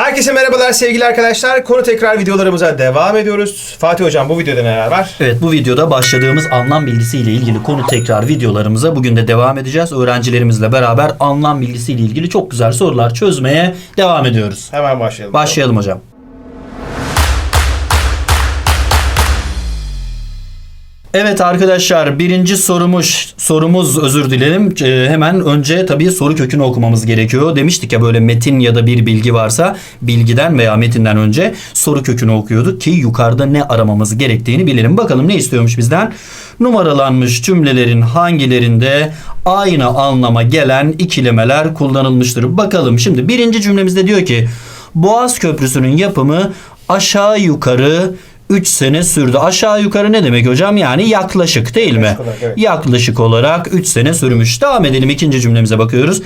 Herkese merhabalar sevgili arkadaşlar. Konu tekrar videolarımıza devam ediyoruz. Fatih Hocam bu videoda neler var? Evet bu videoda başladığımız anlam bilgisiyle ilgili konu tekrar videolarımıza bugün de devam edeceğiz. Öğrencilerimizle beraber anlam bilgisiyle ilgili çok güzel sorular çözmeye devam ediyoruz. Hemen başlayalım. Başlayalım hocam. Evet arkadaşlar birinci sorumuz sorumuz özür dilerim. Ee, hemen önce tabii soru kökünü okumamız gerekiyor. Demiştik ya böyle metin ya da bir bilgi varsa bilgiden veya metinden önce soru kökünü okuyorduk ki yukarıda ne aramamız gerektiğini bilelim. Bakalım ne istiyormuş bizden? Numaralanmış cümlelerin hangilerinde aynı anlama gelen ikilemeler kullanılmıştır? Bakalım şimdi birinci cümlemizde diyor ki Boğaz Köprüsü'nün yapımı aşağı yukarı 3 sene sürdü. Aşağı yukarı ne demek hocam? Yani yaklaşık değil mi? Yaklaşık olarak, evet. Yaklaşık olarak 3 sene sürmüş. Devam edelim ikinci cümlemize bakıyoruz.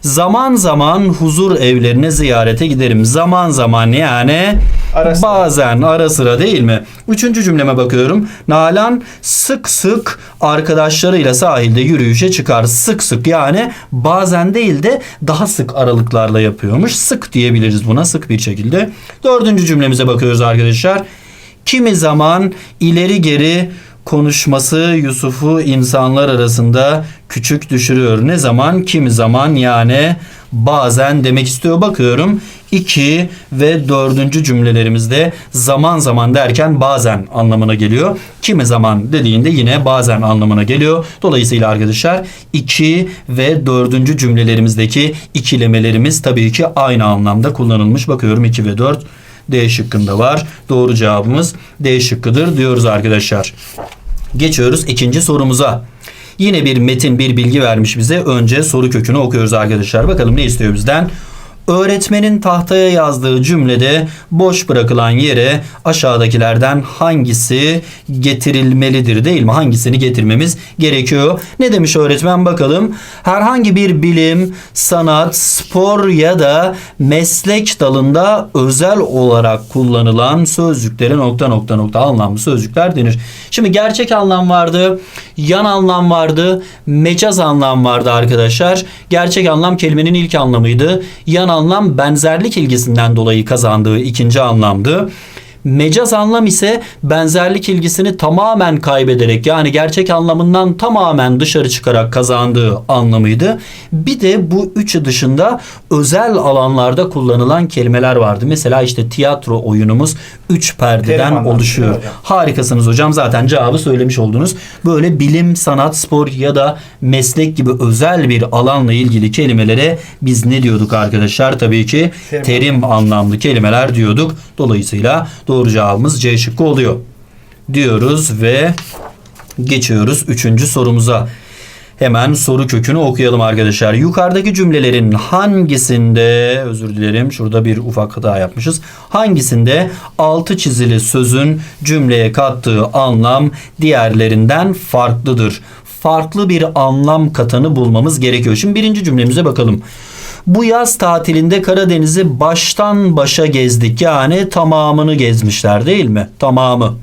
Zaman zaman huzur evlerine ziyarete giderim. Zaman zaman yani Ara sıra. bazen ara sıra değil mi? Üçüncü cümleme bakıyorum. Nalan sık sık arkadaşlarıyla sahilde yürüyüşe çıkar. Sık sık yani bazen değil de daha sık aralıklarla yapıyormuş. Sık diyebiliriz buna sık bir şekilde. Dördüncü cümlemize bakıyoruz arkadaşlar. Kimi zaman ileri geri konuşması Yusuf'u insanlar arasında küçük düşürüyor. Ne zaman? Kimi zaman yani bazen demek istiyor. Bakıyorum 2 ve dördüncü cümlelerimizde zaman zaman derken bazen anlamına geliyor. Kimi zaman dediğinde yine bazen anlamına geliyor. Dolayısıyla arkadaşlar 2 ve dördüncü cümlelerimizdeki ikilemelerimiz tabii ki aynı anlamda kullanılmış. Bakıyorum 2 ve 4 D şıkkında var. Doğru cevabımız D şıkkıdır diyoruz arkadaşlar. Geçiyoruz ikinci sorumuza. Yine bir metin bir bilgi vermiş bize. Önce soru kökünü okuyoruz arkadaşlar. Bakalım ne istiyor bizden? Öğretmenin tahtaya yazdığı cümlede boş bırakılan yere aşağıdakilerden hangisi getirilmelidir değil mi? Hangisini getirmemiz gerekiyor? Ne demiş öğretmen bakalım. Herhangi bir bilim, sanat, spor ya da meslek dalında özel olarak kullanılan sözcüklere nokta nokta nokta anlamlı sözcükler denir. Şimdi gerçek anlam vardı, yan anlam vardı, mecaz anlam vardı arkadaşlar. Gerçek anlam kelimenin ilk anlamıydı. Yan anlam benzerlik ilgisinden dolayı kazandığı ikinci anlamdı. Mecaz anlam ise benzerlik ilgisini tamamen kaybederek yani gerçek anlamından tamamen dışarı çıkarak kazandığı anlamıydı. Bir de bu üçü dışında özel alanlarda kullanılan kelimeler vardı. Mesela işte tiyatro oyunumuz üç Terim perdeden anlamı, oluşuyor. hocam? Harikasınız hocam zaten cevabı söylemiş oldunuz. Böyle bilim, sanat, spor ya da meslek gibi özel bir alanla ilgili kelimelere biz ne diyorduk arkadaşlar? Tabii ki Terim terim anlamlı kelimeler diyorduk. Dolayısıyla doğru cevabımız C şıkkı oluyor. Diyoruz ve geçiyoruz üçüncü sorumuza. Hemen soru kökünü okuyalım arkadaşlar. Yukarıdaki cümlelerin hangisinde özür dilerim şurada bir ufak hata yapmışız. Hangisinde altı çizili sözün cümleye kattığı anlam diğerlerinden farklıdır? Farklı bir anlam katanı bulmamız gerekiyor. Şimdi birinci cümlemize bakalım. Bu yaz tatilinde Karadeniz'i baştan başa gezdik. Yani tamamını gezmişler değil mi? Tamamı.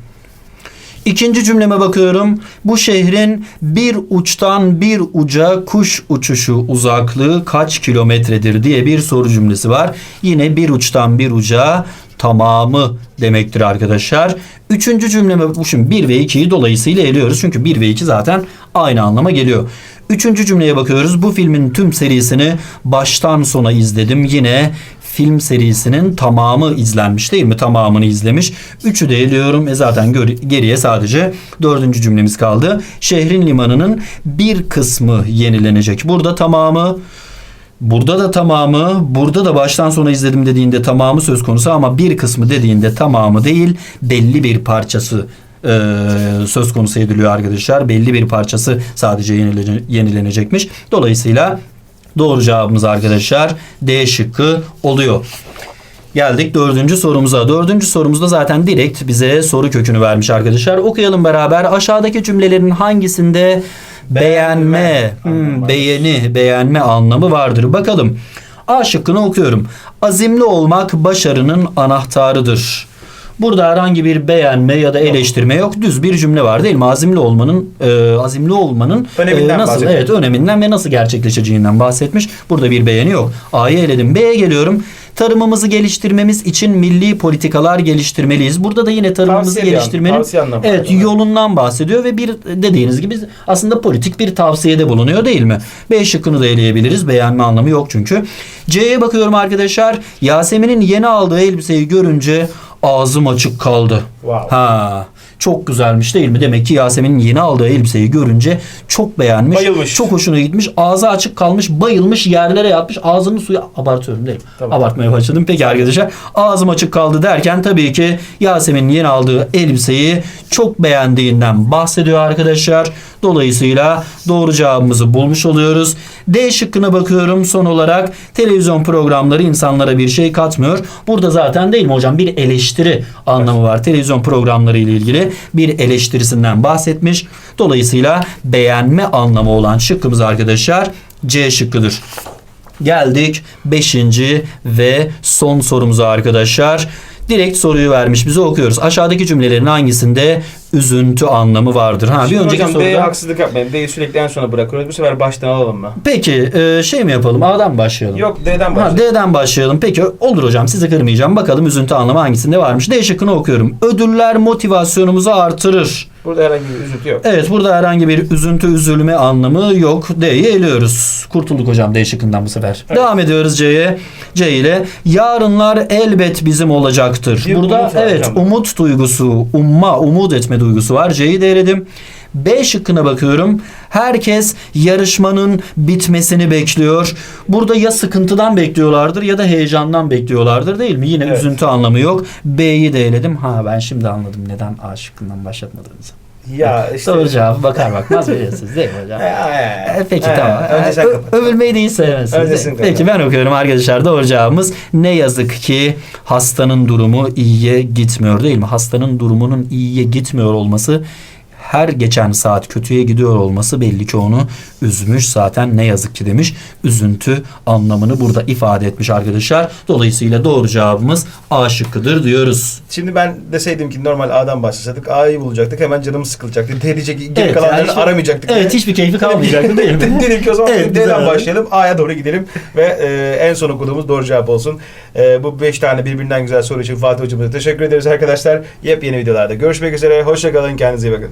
İkinci cümleme bakıyorum. Bu şehrin bir uçtan bir uca kuş uçuşu uzaklığı kaç kilometredir diye bir soru cümlesi var. Yine bir uçtan bir uca tamamı demektir arkadaşlar. Üçüncü cümleme bu şimdi 1 ve 2'yi dolayısıyla eliyoruz. Çünkü 1 ve 2 zaten aynı anlama geliyor. Üçüncü cümleye bakıyoruz. Bu filmin tüm serisini baştan sona izledim. Yine film serisinin tamamı izlenmiş değil mi? Tamamını izlemiş. Üçü de eliyorum. E zaten geriye sadece dördüncü cümlemiz kaldı. Şehrin limanının bir kısmı yenilenecek. Burada tamamı Burada da tamamı, burada da baştan sona izledim dediğinde tamamı söz konusu ama bir kısmı dediğinde tamamı değil, belli bir parçası e, söz konusu ediliyor arkadaşlar. Belli bir parçası sadece yenilene- yenilenecekmiş. Dolayısıyla doğru cevabımız arkadaşlar D şıkkı oluyor. Geldik dördüncü sorumuza. Dördüncü sorumuzda zaten direkt bize soru kökünü vermiş arkadaşlar. Okuyalım beraber. Aşağıdaki cümlelerin hangisinde beğenme, hmm, beğeni, beğenme anlamı vardır? Bakalım. A şıkkını okuyorum. Azimli olmak başarının anahtarıdır. Burada herhangi bir beğenme ya da eleştirme yok. Düz bir cümle var değil mi? Azimli olmanın e, azimli olmanın Öneminden e, nasıl evet öneminden ve nasıl gerçekleşeceğinden bahsetmiş. Burada bir beğeni yok. A'yı eledim. B'ye geliyorum. Tarımımızı geliştirmemiz için milli politikalar geliştirmeliyiz. Burada da yine tarımımızı Tavsiye geliştirmenin tavsiye evet var. yolundan bahsediyor ve bir dediğiniz gibi aslında politik bir tavsiyede bulunuyor değil mi? B şıkkını da eleyebiliriz. Beğenme anlamı yok çünkü. C'ye bakıyorum arkadaşlar. Yasemin'in yeni aldığı elbiseyi görünce ağzım açık kaldı. Wow. Ha, çok güzelmiş değil mi? Demek ki Yasemin'in yeni aldığı elbiseyi görünce çok beğenmiş. Bayılmış. Çok hoşuna gitmiş. Ağzı açık kalmış, bayılmış, yerlere yatmış. Ağzının suyu abartıyorum değil mi? Tamam. Abartmaya başladım. Peki arkadaşlar ağzım açık kaldı derken tabii ki Yasemin'in yeni aldığı elbiseyi çok beğendiğinden bahsediyor arkadaşlar. Dolayısıyla doğru cevabımızı bulmuş oluyoruz. D şıkkına bakıyorum son olarak. Televizyon programları insanlara bir şey katmıyor. Burada zaten değil mi hocam bir eleştiri anlamı var. Televizyon programları ile ilgili bir eleştirisinden bahsetmiş. Dolayısıyla beğenme anlamı olan şıkkımız arkadaşlar C şıkkıdır. Geldik 5. ve son sorumuza arkadaşlar. Direkt soruyu vermiş bize okuyoruz. Aşağıdaki cümlelerin hangisinde üzüntü anlamı vardır? Ha bir Şimdi önceki hocam D'ye soruda. haksızlık yapmayın. D'yi sürekli en sona bırakıyoruz. Bu sefer baştan alalım mı? Peki e, şey mi yapalım? A'dan başlayalım. Yok D'den Ha, başlayalım. D'den başlayalım. Peki olur hocam sizi kırmayacağım. Bakalım üzüntü anlamı hangisinde varmış. D şıkkını okuyorum. Ödüller motivasyonumuzu artırır. Burada herhangi bir üzüntü yok. Evet burada herhangi bir üzüntü üzülme anlamı yok. D'yi eliyoruz. Kurtulduk hocam D şıkkından bu sefer. Evet. Devam ediyoruz C'ye. C ile yarınlar elbet bizim olacaktır. Bir burada umut evet hocam. umut duygusu, umma, umut etme duygusu var. C'yi de eledim. B şıkkına bakıyorum. Herkes yarışmanın bitmesini bekliyor. Burada ya sıkıntıdan bekliyorlardır ya da heyecandan bekliyorlardır değil mi? Yine Evet. üzüntü anlamı yok. B'yi de eledim. Ha ben şimdi anladım neden A şıkkından başlatmadığınızı. Ya işte. Doğru cevabı bakar bakmaz veriyorsunuz değil mi hocam? E, Peki He, tamam. Önce sen kapat. övülmeyi de hiç sevmezsiniz. Peki ben okuyorum arkadaşlar. Doğru cevabımız ne yazık ki hastanın durumu iyiye gitmiyor değil mi? Hastanın durumunun iyiye gitmiyor olması her geçen saat kötüye gidiyor olması belli ki onu üzmüş. Zaten ne yazık ki demiş. Üzüntü anlamını burada ifade etmiş arkadaşlar. Dolayısıyla doğru cevabımız A şıkkıdır diyoruz. Şimdi ben deseydim ki normal A'dan başlasaydık A'yı bulacaktık. Hemen canımız sıkılacaktı. Diyecek geri Evet, kalanları yani hiç- aramayacaktık. Evet hiçbir keyfi kalmayacaktı değil mi? Dedik ki o zaman Evet, D'den başlayalım. A'ya doğru gidelim. Ve e, en son okuduğumuz doğru cevap olsun. E, bu 5 tane birbirinden güzel soru için Fatih Hocamıza teşekkür ederiz arkadaşlar. Yepyeni videolarda görüşmek üzere. Hoşçakalın. Kendinize iyi bakın.